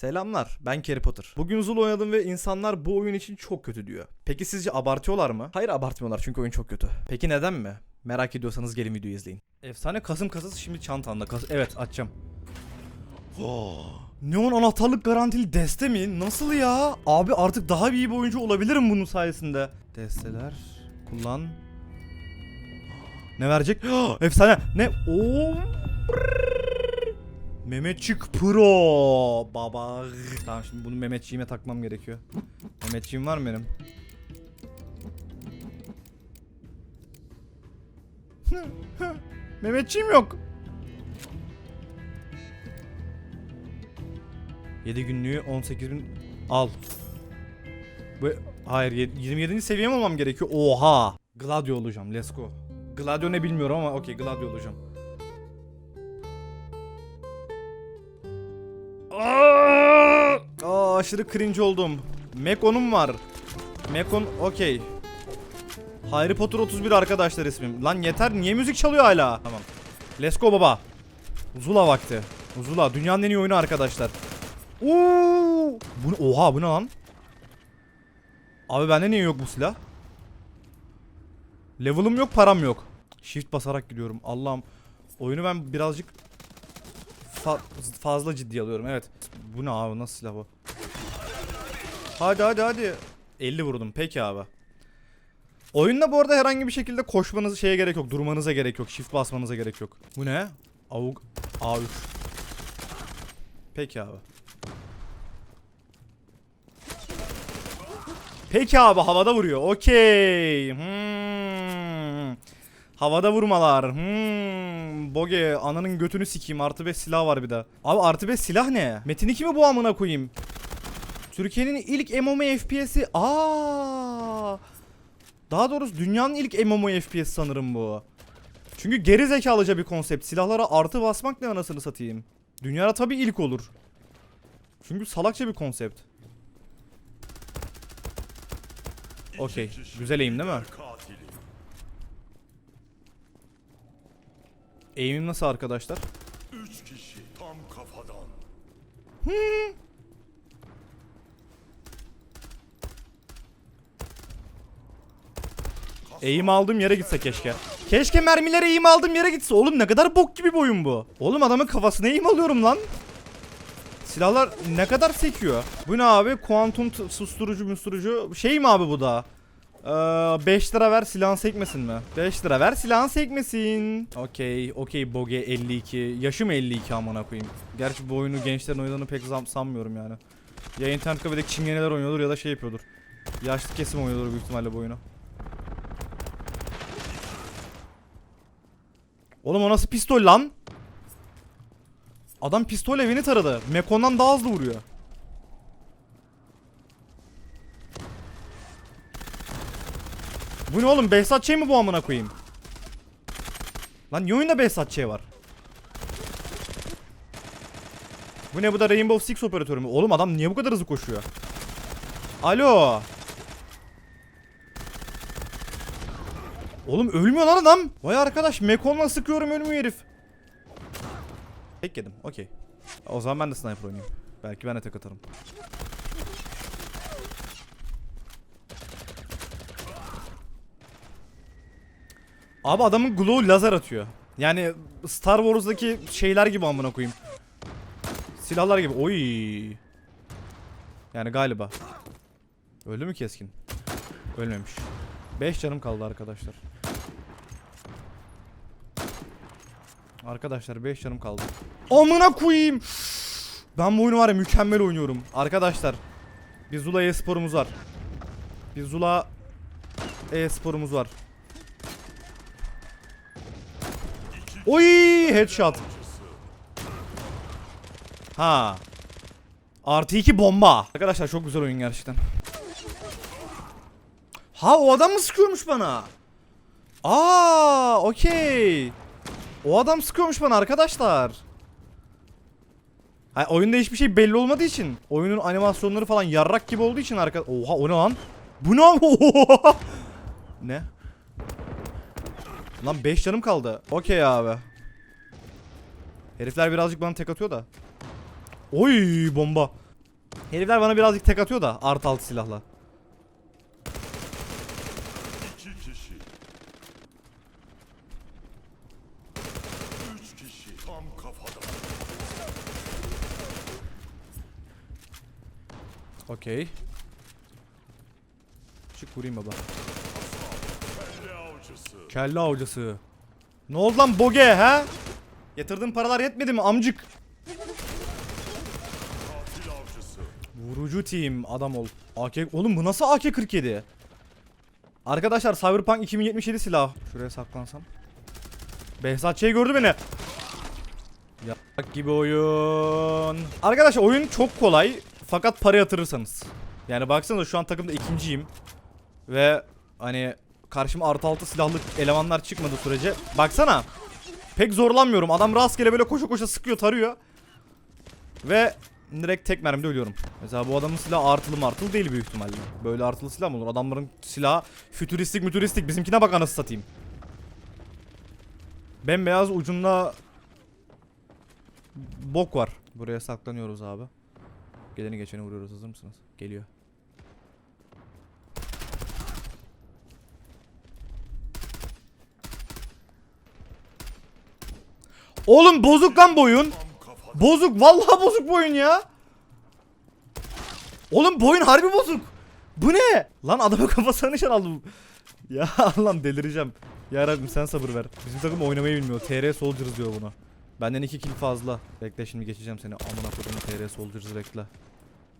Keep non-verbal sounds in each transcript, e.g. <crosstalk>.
Selamlar, ben Harry Potter. Bugün Zul oynadım ve insanlar bu oyun için çok kötü diyor. Peki sizce abartıyorlar mı? Hayır abartmıyorlar çünkü oyun çok kötü. Peki neden mi? Merak ediyorsanız gelin videoyu izleyin. Efsane Kasım kasası şimdi çantanda. Kas evet açacağım. Neon anahtarlık garantili deste mi? Nasıl ya? Abi artık daha iyi bir oyuncu olabilirim bunun sayesinde. Desteler kullan. Ne verecek? <gasps> Efsane. Ne? Oo. Mehmetçik Pro baba. Tamam şimdi bunu Mehmetçiğime takmam gerekiyor. Mehmetçiğim var mı benim? <laughs> Mehmetçiğim yok. 7 günlüğü 18 bin al. Bu hayır yed- 27. seviyem olmam gerekiyor. Oha. Gladio olacağım. Let's go. Gladio ne bilmiyorum ama okey Gladio olacağım. Aşırı cringe oldum. Mekon'um var. Mekon okey. Harry Potter 31 arkadaşlar ismim. Lan yeter niye müzik çalıyor hala? Tamam. Let's go baba. Zula vakti. Zula dünyanın en iyi oyunu arkadaşlar. Oo! Bu ne- oha bu ne lan? Abi bende niye yok bu silah? Level'ım yok, param yok. Shift basarak gidiyorum. Allah'ım. Oyunu ben birazcık fa- fazla ciddi alıyorum. Evet. Bu ne abi? Nasıl silah bu? Hadi hadi hadi. 50 vurdum. Peki abi. Oyunda bu arada herhangi bir şekilde koşmanız şeye gerek yok. Durmanıza gerek yok. Shift basmanıza gerek yok. Bu ne? Avuk A3. Peki abi. Peki abi havada vuruyor. Okey. Hmm. Havada vurmalar. Hmm. Boge ananın götünü sikeyim. Artı 5 silah var bir de. Abi artı 5 silah ne? Metin 2 mi bu amına koyayım? Türkiye'nin ilk MMO FPS'i. Aa! Daha doğrusu dünyanın ilk MMO FPS sanırım bu. Çünkü geri zekalıca bir konsept. Silahlara artı basmak ne anasını satayım. Dünyada tabii ilk olur. Çünkü salakça bir konsept. Okey. Güzel eğim değil mi? Eğimim nasıl arkadaşlar? Üç kişi tam kafadan. Eğim aldığım yere gitse keşke. Keşke mermiler eğim aldığım yere gitse. Oğlum ne kadar bok gibi bir oyun bu. Oğlum adamın kafasına eğim alıyorum lan. Silahlar ne kadar sekiyor. Bu ne abi? Kuantum susturucu musturucu. Şey mi abi bu da? 5 lira ver silahın sekmesin mi? 5 lira ver silahın sekmesin. Okey, okey Boge 52. Yaşım 52 amına koyayım. Gerçi bu oyunu gençlerin oynadığını pek sanmıyorum yani. Ya internet kafedeki çingeneler oynuyordur ya da şey yapıyordur. Yaşlı kesim oynuyordur büyük ihtimalle bu oyunu. Oğlum o nasıl pistol lan? Adam pistol evini taradı. Mekon'dan daha hızlı vuruyor. Bu ne oğlum? Behzat Ç mi bu amına koyayım? Lan niye oyunda Behzat Ç var? Bu ne bu da Rainbow Six operatörü mü? Oğlum adam niye bu kadar hızlı koşuyor? Alo. Oğlum ölmüyor lan adam. Vay arkadaş Mekon'la sıkıyorum ölmüyor herif. Tek yedim okey. O zaman ben de sniper oynayayım. Belki ben de tek atarım. Abi adamın glow lazer atıyor. Yani Star Wars'daki şeyler gibi amına koyayım. Silahlar gibi. Oy. Yani galiba. Öldü mü keskin? Ölmemiş. 5 canım kaldı arkadaşlar. Arkadaşlar 5 canım kaldı. Amına koyayım. Ben bu oyunu var ya mükemmel oynuyorum. Arkadaşlar. Bir Zula e-sporumuz var. Bir Zula e-sporumuz var. Oy headshot. Ha. Artı 2 bomba. Arkadaşlar çok güzel oyun gerçekten. Ha o adam mı sıkıyormuş bana? Aa, okey. O adam sıkıyormuş bana arkadaşlar. Ha, oyunda hiçbir şey belli olmadığı için, oyunun animasyonları falan yarrak gibi olduğu için arka Oha o ne lan? Bu ne? <laughs> Oha! ne? Lan 5 canım kaldı. Okey abi. Herifler birazcık bana tek atıyor da. Oy bomba. Herifler bana birazcık tek atıyor da artı altı silahla. Üç kişi tam kafadan. Okey. Çık vurayım baba. Kelle avcısı. Kelle avcısı. Ne oldu lan boge ha? Yatırdığın paralar yetmedi mi amcık? Vurucu team adam ol. AK oğlum bu nasıl AK-47? Arkadaşlar Cyberpunk 2077 silah. Şuraya saklansam. Behzat şey gördü beni. Yak gibi oyun. Arkadaşlar oyun çok kolay fakat para yatırırsanız. Yani baksanıza şu an takımda ikinciyim. Ve hani karşıma artı altı silahlı elemanlar çıkmadı sürece. Baksana. Pek zorlanmıyorum. Adam rastgele böyle koşa koşa sıkıyor tarıyor. Ve direkt tek mermide ölüyorum. Mesela bu adamın silahı artılı martılı değil büyük ihtimalle. Böyle artılı silah mı olur? Adamların silahı fütüristik mütüristik. Bizimkine bak anasını satayım. Bembeyaz ucunda bok var. Buraya saklanıyoruz abi. Geleni geçeni vuruyoruz. Hazır mısınız? Geliyor. Oğlum bozuk lan bu oyun. Tam kafadan. Bozuk vallahi bozuk bu oyun ya. Oğlum bu oyun harbi bozuk. Bu ne? Lan adamın <laughs> kafasına nişan aldım. Ya <laughs> Allah'ım delireceğim. Ya Rabbim sen sabır ver. Bizim takım oynamayı bilmiyor. TR Soldiers diyor bunu. Benden 2 kill fazla. Bekle şimdi geçeceğim seni. Amına kodumun TR Soldiers'ı bekle.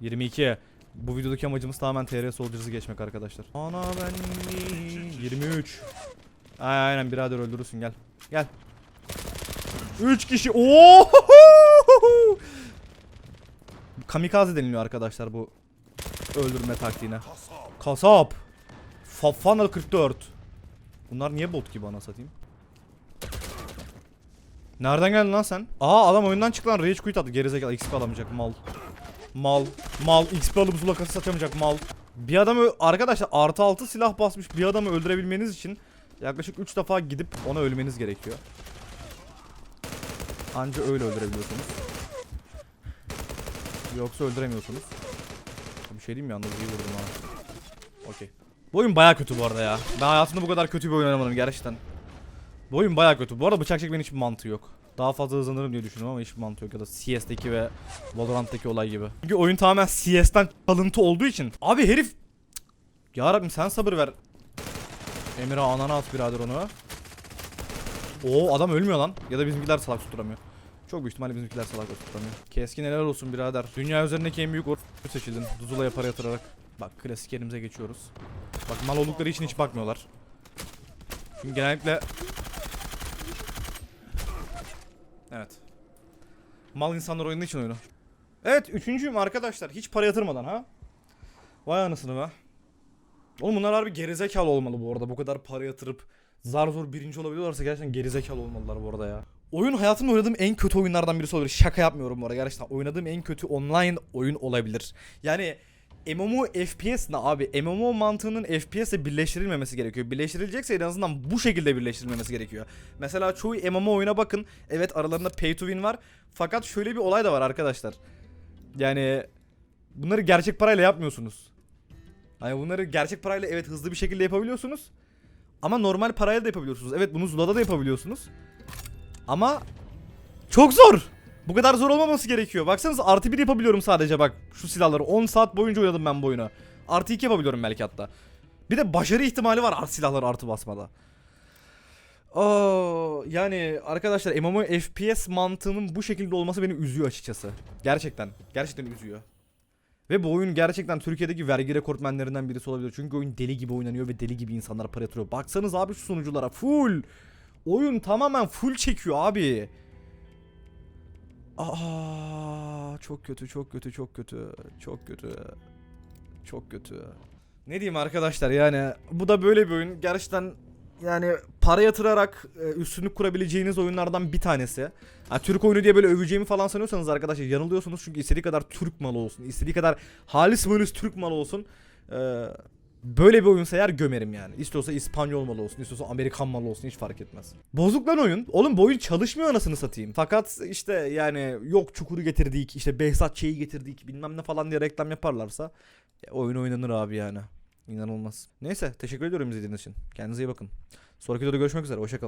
22. Bu videodaki amacımız tamamen TR Soldiers'ı geçmek arkadaşlar. Ana ben 23. Ay, Aynen birader öldürürsün gel. Gel. 3 kişi. Oo! Kamikaze deniliyor arkadaşlar bu öldürme taktiğine. Kasap. Kasap. Fafana 44. Bunlar niye bot gibi ana satayım? Nereden geldin lan sen? Aa adam oyundan çıktı lan rage quit attı gerizekalı XP alamayacak mal. Mal. Mal XP alıp zulakası satamayacak mal. Bir adamı arkadaşlar artı altı silah basmış bir adamı öldürebilmeniz için yaklaşık 3 defa gidip ona ölmeniz gerekiyor. Anca öyle öldürebiliyorsunuz. Yoksa öldüremiyorsunuz. Bir şey diyeyim mi yalnız iyi vurdum ha. Okey. Bu oyun baya kötü bu arada ya. Ben hayatımda bu kadar kötü bir oyun oynamadım gerçekten. Bu oyun baya kötü. Bu arada bıçak çekmenin hiçbir mantığı yok. Daha fazla hızlanırım diye düşündüm ama hiçbir mantığı yok. Ya da CS'deki ve Valorant'taki olay gibi. Çünkü oyun tamamen CS'den kalıntı olduğu için. Abi herif... Ya Rabbim sen sabır ver. Emre anana at birader onu. Oo adam ölmüyor lan. Ya da bizimkiler salak tutturamıyor. Çok büyük ihtimalle bizimkiler salak tutturamıyor. Keskin helal olsun birader. Dünya üzerindeki en büyük or seçildin. Duzula'ya para yatırarak. Bak klasik yerimize geçiyoruz. Bak mal oldukları için hiç bakmıyorlar. Çünkü genellikle... Evet. Mal insanlar oynadığı için oyunu. Evet üçüncüyüm arkadaşlar. Hiç para yatırmadan ha. Vay anasını be. Oğlum bunlar harbi gerizekalı olmalı bu arada. Bu kadar para yatırıp zar zor birinci olabiliyorlarsa gerçekten gerizekalı olmalılar bu arada ya. Oyun hayatımda oynadığım en kötü oyunlardan birisi olabilir. Şaka yapmıyorum bu arada. Gerçekten oynadığım en kötü online oyun olabilir. Yani MMO FPS ne abi? MMO mantığının FPS'e birleştirilmemesi gerekiyor. Birleştirilecekse en azından bu şekilde birleştirilmemesi gerekiyor. Mesela çoğu MMO oyuna bakın. Evet aralarında pay to win var. Fakat şöyle bir olay da var arkadaşlar. Yani bunları gerçek parayla yapmıyorsunuz. Hani bunları gerçek parayla evet hızlı bir şekilde yapabiliyorsunuz. Ama normal parayla da yapabiliyorsunuz. Evet bunu Zula'da da yapabiliyorsunuz. Ama çok zor. Bu kadar zor olmaması gerekiyor. Baksanıza artı 1 yapabiliyorum sadece bak şu silahları. 10 saat boyunca oynadım ben bu oyunu. Artı 2 yapabiliyorum belki hatta. Bir de başarı ihtimali var artı silahları artı basmada. Oo, yani arkadaşlar MMO FPS mantığının bu şekilde olması beni üzüyor açıkçası. Gerçekten. Gerçekten üzüyor. Ve bu oyun gerçekten Türkiye'deki vergi rekortmenlerinden birisi olabilir. Çünkü oyun deli gibi oynanıyor ve deli gibi insanlar para yatırıyor. Baksanız abi şu sunuculara full. Oyun tamamen full çekiyor abi. Aa çok kötü çok kötü çok kötü çok kötü çok kötü. Ne diyeyim arkadaşlar yani bu da böyle bir oyun gerçekten yani para yatırarak e, üstünlük kurabileceğiniz oyunlardan bir tanesi. Ha, Türk oyunu diye böyle öveceğimi falan sanıyorsanız arkadaşlar yanılıyorsunuz çünkü istediği kadar Türk malı olsun, istediği kadar halis malis Türk malı olsun. Ee, Böyle bir oyunsa eğer gömerim yani. İstiyorsa İspanyol malı olsun, istiyorsa Amerikan malı olsun hiç fark etmez. Bozuk lan oyun. Oğlum bu oyun çalışmıyor anasını satayım. Fakat işte yani yok çukuru getirdik, işte Behzat Ç'yi getirdik bilmem ne falan diye reklam yaparlarsa ya oyun oynanır abi yani. İnanılmaz. Neyse teşekkür ediyorum izlediğiniz için. Kendinize iyi bakın. Sonraki videoda görüşmek üzere. Hoşçakalın.